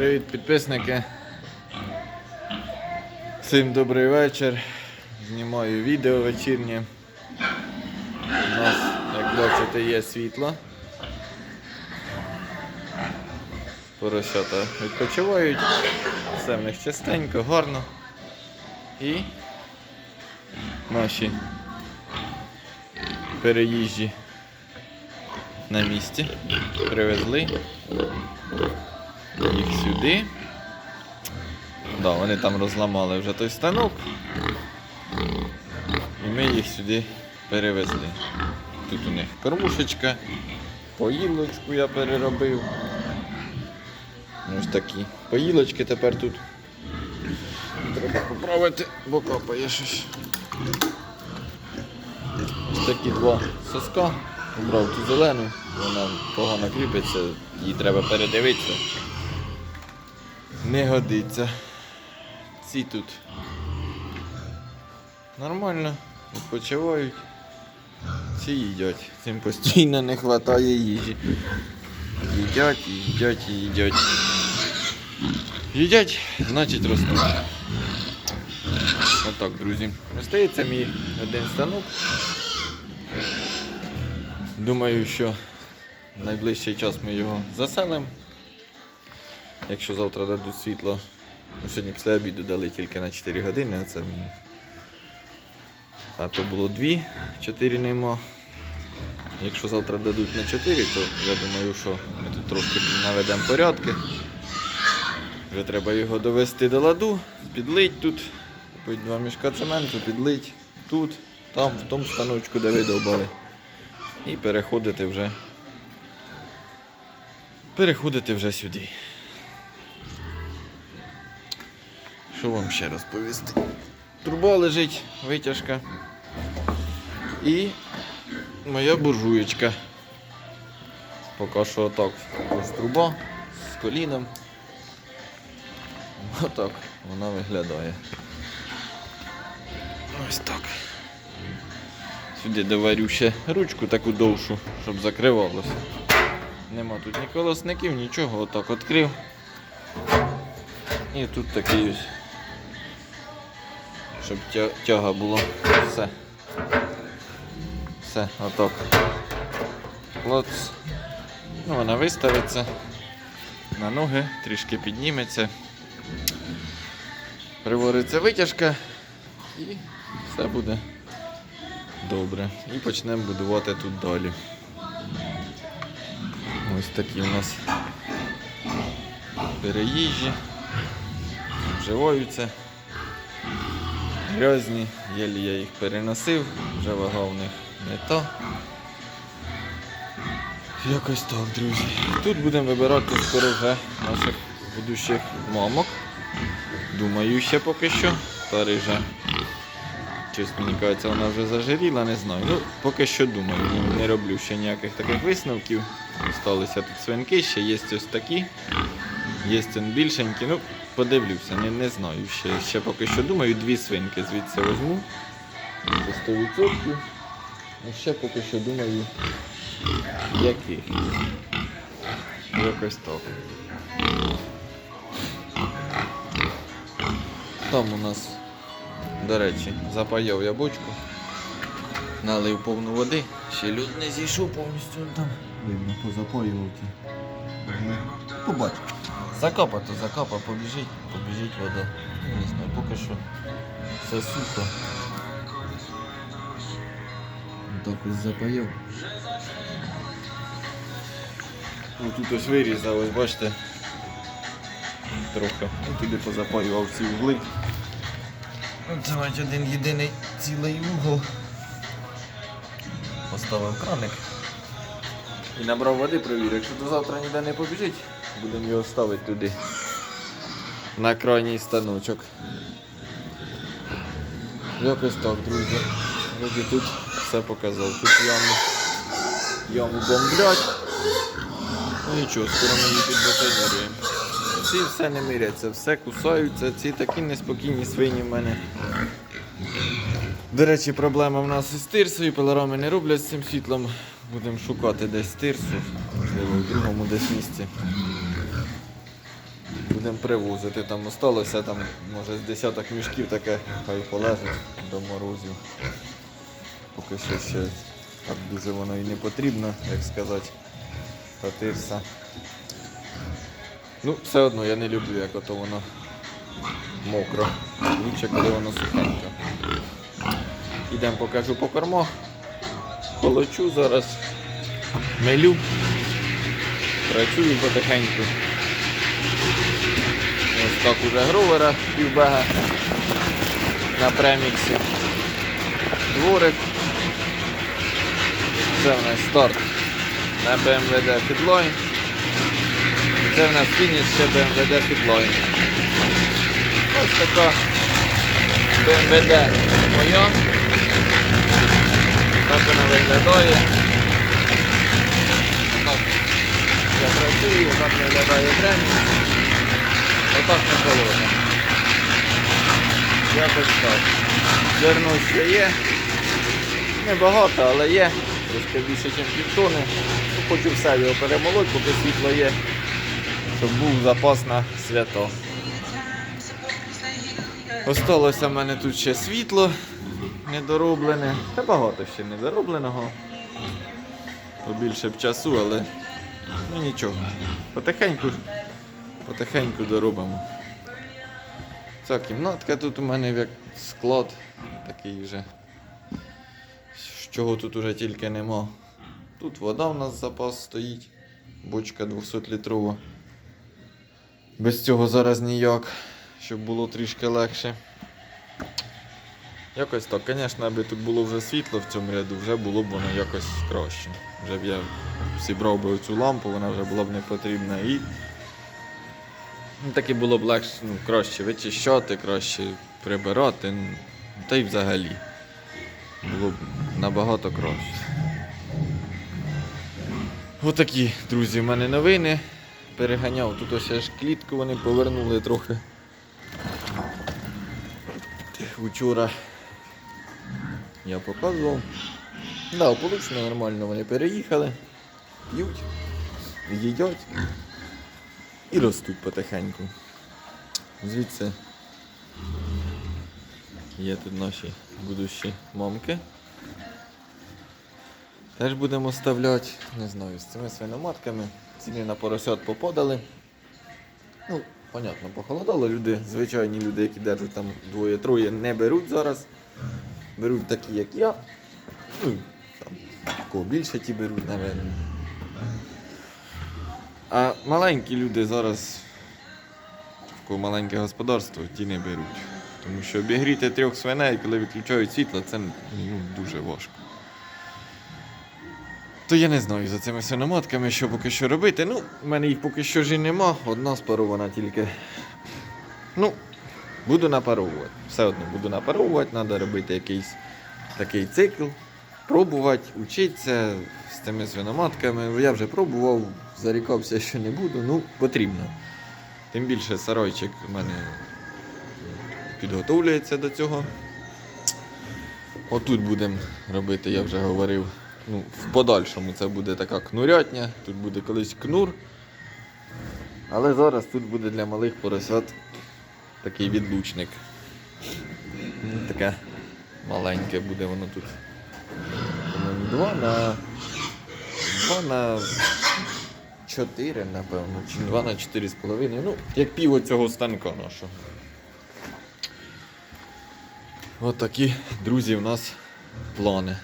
Привіт, підписники. Всім добрий вечір. Знімаю відео вечірнє. У нас, як бачите, є світло. Поросята відпочивають. Все в них частенько, гарно. І наші переїжджі на місці. Привезли їх сюди. Да, вони там розламали вже той станок. І ми їх сюди перевезли. Тут у них кормушечка, поїлочку я переробив. Ось такі поїлочки тепер тут. Треба поправити, бо капає щось. Ось такі два соска. Убрав ту зелену, вона погано кріпиться, її треба передивитися. Не годиться. Ці тут нормально, відпочивають. Ці їдять. Цим постійно не вистачає їжі. Їдять, їдять, їдять. Їдять, значить ростуть. Отак, друзі. Остається мій один станок. Думаю, що найближчий час ми його заселимо. Якщо завтра дадуть світло, ну, сьогодні після обіду дали тільки на 4 години, а це. А то було 2, 4 нема. Якщо завтра дадуть на 4, то я думаю, що ми тут трошки наведемо порядки. Вже треба його довести до ладу, підлить тут, купити два мішка цементу, підлить тут, там, в тому станочку, де видовбали. І переходити вже. Переходити вже сюди. Що вам ще розповісти? Труба лежить, витяжка. І моя буржуєчка. Поки що отак. Ось труба з коліном. Отак вона виглядає. Ось так. Сюди доварю ще ручку таку довшу, щоб закривалося. Нема тут ні колосників, нічого, отак відкрив. І тут такий ось. Щоб тяга була. Все. Все, отак. Клоц. Ну, вона виставиться на ноги, трішки підніметься. Привориться витяжка і все буде добре. І почнемо будувати тут далі. Ось такі у нас переїжджі, вживаються, грязні, єлі я їх переносив, вже вага в них не та. Якось так, друзі. Тут будемо вибирати скоро вже наших будущих мамок. Думаю, ще поки що. Та рижа. Щось мені кажеться, вона вже зажиріла, не знаю. Ну, поки що думаю, не роблю ще ніяких таких висновків. Осталися тут свинки, ще є ось такі. Є он більшенькі. Ну, подивлюся, не, не знаю. Ще, ще поки що думаю, дві свинки звідси візьму. Це 100%. Ну, ще поки що думаю, які. Якось так. Там у нас, до речі, запаяв я бочку, налив повну води, ще люд не зійшов повністю там. Видно, позапаював ті. Закапа, то закапа, побіжить, побіжить вода. Не знаю, поки що все сухо. Так ось запаяв. Ну, тут ось вирізав, ось бачите. Трохи. Ну, туди позапаював ці угли. Це мать один єдиний цілий угол. Поставив краник. І набрав води, провірив. Якщо до завтра ніде не побіжить, будемо його ставити туди. На крайній станочок. Якось так, друзі. Вроді тут все показав. Тут яму, яму бомблять. Ну нічого, скоро ми її підбетонуємо. Ці все не миряться, все кусаються, ці такі неспокійні свині в мене. До речі, проблема в нас із тирсою, пилорами не роблять з цим світлом. Будемо шукати десь тирсу, можливо, в другому десь місці. Будемо привозити. Там осталося там, може, з десяток мішків таке, хай полежить до морозів. Поки що ще так дуже воно і не потрібно, як сказати. Та ти все. Ну, все одно я не люблю, як ото воно мокро. Лучше, коли воно сухеньке. Ідемо покажу по кормах. Колочу зараз. Мелю. Працюю потихеньку. Ось так уже гровера півбега на преміксі. Дворик. Це в нас старт на BMW Fitline. Це в нас фініш ще BMW Fitline. Ось така BMW моя. Так вона виглядає. Так я працюю, так виглядає премікс. Отак не холодно. Якось так. Зерно ще є. Небагато, але є. Трошки більше, ніж півтони. Ну, хочу все його перемолоть, поки світло є, щоб був запас на свято. Осталося в мене тут ще світло недороблене. Та багато ще недоробленого. Побільше б часу, але ну нічого. Потихеньку, потихеньку доробимо. Ця кімнатка тут у мене як склад такий вже. Чого тут уже тільки нема. Тут вода в нас запас стоїть. Бочка 200 літрова. Без цього зараз ніяк, щоб було трішки легше. Якось так, звісно, аби тут було вже світло в цьому ряду, вже було б воно якось краще. Вже б я зібрав би оцю лампу, вона вже була б не потрібна і ну, таки було б легше, ну, краще вичищати, краще прибирати, ну, та й взагалі. Було б набагато краще. Отакі, друзі, в мене новини. Переганяв. Тут ось аж клітку вони повернули трохи. Вчора я показував. Да, получно нормально вони переїхали, п'ють, їдять і ростуть потихеньку. Звідси є тут наші будущі мамки. Теж будемо оставляти, не знаю, з цими свиноматками. Ціни на поросят попадали. Ну, понятно, похолодало. Люди, звичайні люди, які держать там двоє-троє, не беруть зараз. Беруть такі, як я. Ну, там, кого більше ті беруть, напевно. А маленькі люди зараз, в кого маленьке господарство, ті не беруть. Тому що обігріти трьох свиней, коли виключають світло, це ну, дуже важко. То я не знаю за цими свиноматками, що поки що робити. Ну, в мене їх поки що ж і нема, одна спарована тільки. Ну, буду напаровувати. Все одно буду напаровувати, треба робити якийсь такий цикл, пробувати, вчитися з цими свиноматками. Я вже пробував, зарікався, що не буду, ну, потрібно. Тим більше сарайчик у мене підготовлюється до цього. Отут будемо робити, я вже говорив. Ну, в подальшому це буде така кнурятня, тут буде колись кнур. Але зараз тут буде для малих поросят такий відлучник. Ну, Таке маленьке буде воно тут. Два на. Два на 4, напевно, чи два на 4 з половиною. Ну, як пів оцього станка нашого. От такі, друзі, у нас плани.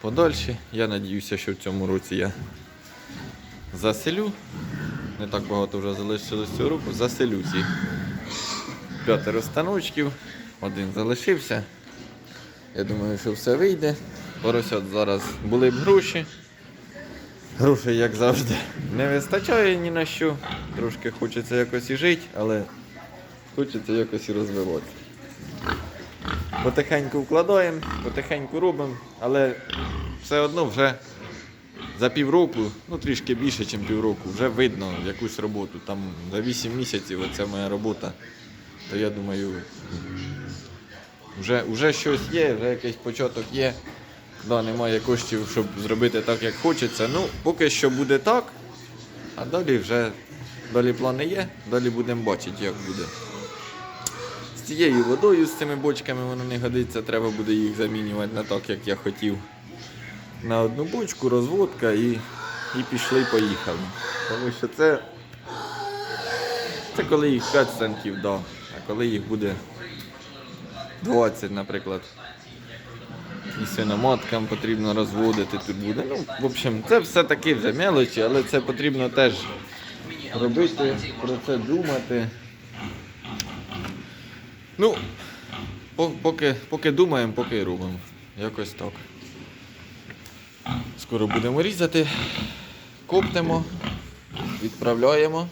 Подальші. Я надіюся, що в цьому році я заселю. Не так багато вже залишилось цього року. Заселю ці п'ятеро станочків. Один залишився. Я думаю, що все вийде. Поросят зараз були б гроші. Грошей, як завжди, не вистачає ні на що. Трошки хочеться якось і жити, але хочеться якось і розвиватися. Потихеньку вкладаємо, потихеньку робимо, але все одно вже за півроку, ну трішки більше, ніж півроку, вже видно якусь роботу. Там за 8 місяців оця моя робота, то я думаю, вже, вже щось є, вже якийсь початок є. Да, немає коштів, щоб зробити так, як хочеться. Ну, поки що буде так, а далі вже Далі плани є, далі будемо бачити, як буде. З цією водою, з цими бочками воно не годиться, треба буде їх замінювати не так, як я хотів. На одну бочку, розводка і, і пішли, поїхали. Тому що це, це коли їх 5 станків, да. Коли їх буде 20, наприклад. І свиноматкам потрібно розводити тут буде. Ну, в общем, це все таки вже мелочі, але це потрібно теж робити, про це думати. Ну, поки, поки думаємо, поки робимо. Якось так. Скоро будемо різати, коптимо, відправляємо.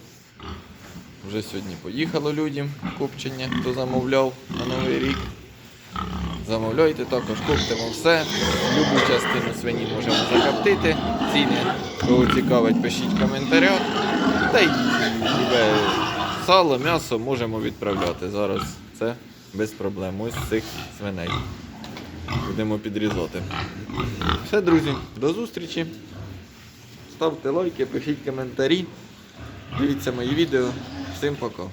Вже сьогодні поїхало людям копчення, хто замовляв на Новий рік. Замовляйте також, коптимо все. Любу частину свині можемо закоптити. Ціни, кого цікавить, пишіть коментарях. Та й сало, м'ясо можемо відправляти. Зараз це без проблем. Ось цих свиней. Будемо підрізати. Все, друзі, до зустрічі. Ставте лайки, пишіть коментарі. Дивіться мої відео. Всім пока.